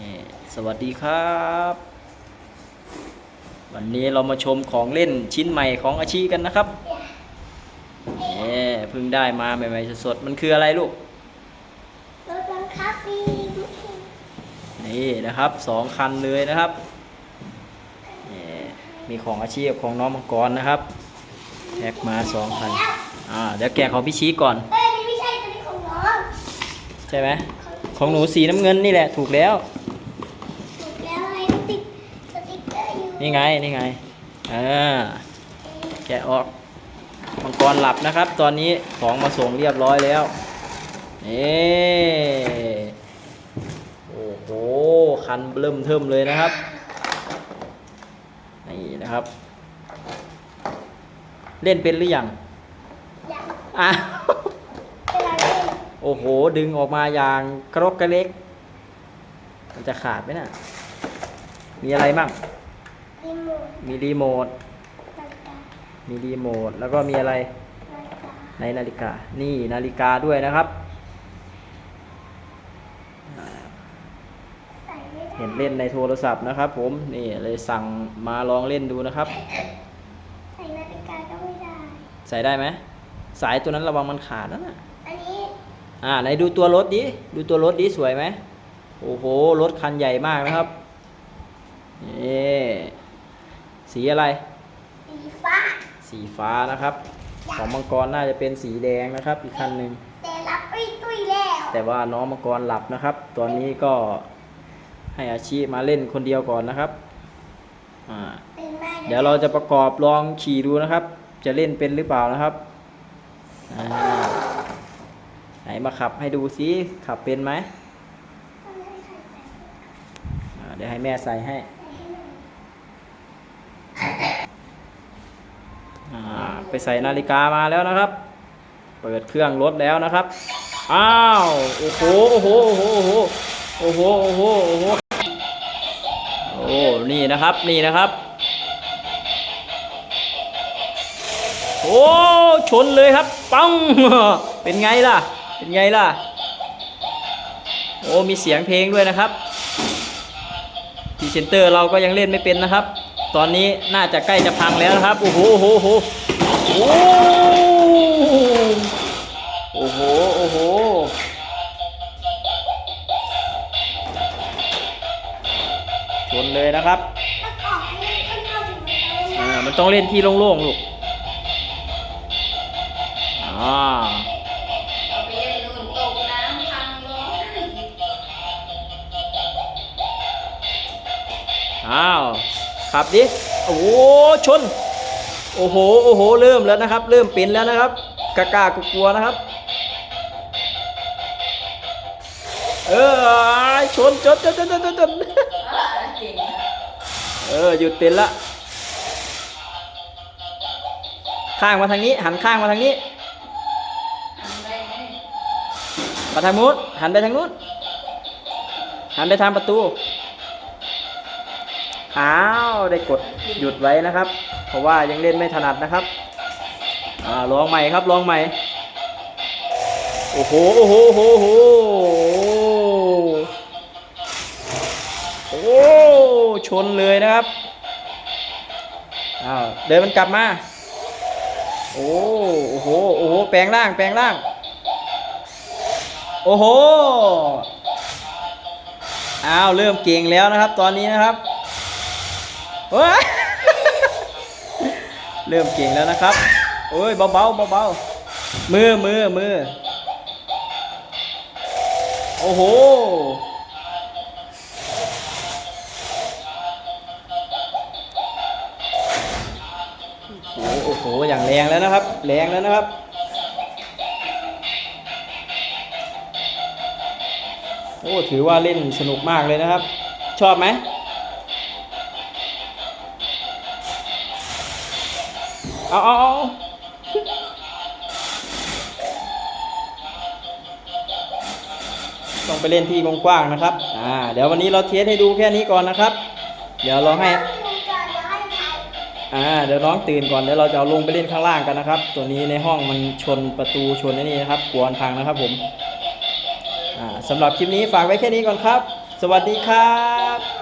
นี่สวัสดีครับ วันนี้เรามาชมของเล่นชิ้นใหม่ของอาชีกันนะครับนี่เพิ่งได้มาใหม่ๆสดๆมันคืออะไรลูกรถบังคับมีนี่นะครับสองคันเลยนะครับนี่มีของอาชีพของน้องมังกรนะครับแพ็กมาสองคันอ่าเดี๋ยวแกะของพี่ชี้ก่อนเอ้ยนี่ไม่ใช่ตัวนี้ของน้องใช่ไหมของหนูสีน้ำเงินนี่แหละถูกแล้ว ถูกแล้วอะไรมันติดสติ๊กเกอร์อยู่ นี่ไง นี่ไงอ่าแกะออกมังกรหลับนะครับ ตอนนี้ของมาส่งเรียบร้อยแล้วนี่โอ้โห คันเริ่มเทิมเลยนะครับ นี่นะครับ เล่นเป็นหรือยังอยากอะเวลาเล่นโอ้โห ดึงออกมาอย่างกระรกกระเล็ก มันจะขาดไหมน่ะ มีอะไรมั่ง รีโมทมีรีโมท นาฬิกามีรีโมท แล้วก็มีอะไร นาฬิกาในนาฬิกา นี่นาฬิกาด้วยนะครับ ใส่ไม่ได้เห็นเล่นในโทรศัพท์นะครับ ผม นี่เลยสั่งมาลองเล่นดูนะครับ ใส่นาฬิกาก็ไม่ได้ ใส่ได้ไหม สายตัวนั้นระวังมันขาดนะน่ะ อันนี้อ่าไหนดูตัวรถดิ ดูตัวรถดิสวยไหม โอ้โห รถคันใหญ่มากนะครับ นี่ สีอะไร สีฟ้า สีฟ้านะครับ ของมังกรน่าจะเป็นสีแดงนะครับอีกคันหนึ่งแต่รับอุ้ยตุ้ยแล้วแต่ว่าน้องมังกรหลับนะครับ ตอนนี้ก็ให้อาชีมาเล่นคนเดียวก่อนนะครับอ่าตื่นมาเดี๋ยวเราจะประกอบลองขี่ดูนะครับ จะเล่นเป็นหรือเปล่านะครับอ่าไหนมาขับให้ดูซิขับเป็นไหมอ่าเดี๋ยวให้แม่ใส่ให้อ่า ไปใส่นาฬิกามาแล้วนะครับ เปิดเครื่องรถแล้วนะครับ อ้าว โอ้โห โอ้โห โอ้โห โอ้โห โอ้โห โอ้โห โอ้นี่นะครับ นี่นะครับ โอ้ ชนเลยครับ ปัง เป็นไงล่ะ เป็นไงล่ะ โอ้ มีเสียงเพลงด้วยนะครับพรีเซนเตอร์เราก็ยังเล่นไม่เป็นนะครับ ตอนนี้น่าจะใกล้จะพังแล้วนะครับ โอ้โหโอ้โห โอ้โห โอ้โห ชนเลยนะครับ อ่า มันต้องเล่นที่โล่งๆ ลูก อ่าอ้าว ขับดิ โอ้ชน โอ้โห โอ้โห เริ่มแล้วนะครับ เริ่มเป็นแล้วนะครับกล้ากๆกลัวๆนะครับ เออชนชนชนชนชนชนชนเออเก่งนะเออหยุดเป็นละ ข้างมาทางนี้ หันข้างมาทางนี้ทำได้ไหมมาทางนู้นหันไปทางนู้นหันไปทางประตู อ้าวได้กดหยุดไว้นะครับ เพราะว่ายังเล่นไม่ถนัดนะครับอ่าลองใหม่ครับลองใหม่โอ้โหโอ้โหโอ้โหโอ้โหโอชนเลยนะครับอ้าวเดินมันกลับมาโอ้โอ้โหโอ้โหแปลงร่างแปลงร่างโอ้โหอ้าวเริ่มเก่งแล้วนะครับ ตอนนี้นะครับ เฮ้ยเริ่มเก่งแล้วนะครับโอ้ยเบาๆเบาๆมือมือมือโอ้โหโอ้โหอย่างแรงแล้วนะครับ แรงแล้วนะครับโอ้ถือว่าเล่นสนุกมากเลยนะครับ ชอบไหม เอาเอาเอาต้องไปเล่นที่กว้างๆนะครับ อ่า เดี๋ยววันนี้เราเทสให้ดูแค่นี้ก่อนนะครับ เดี๋ยวเราให้ดูก่อนเดี๋ยวให้ถ่ายอ่า เดี๋ยวน้องตื่นก่อน เดี๋ยวเราจะเอาลงไปเล่นข้างล่างกันนะครับ ตัวนี้ในห้องมันชนประตูชนนี่นะครับ กวนพังนะครับผม อ่าสำหรับคลิปนี้ฝากไว้แค่นี้ก่อนครับ สวัสดีครับ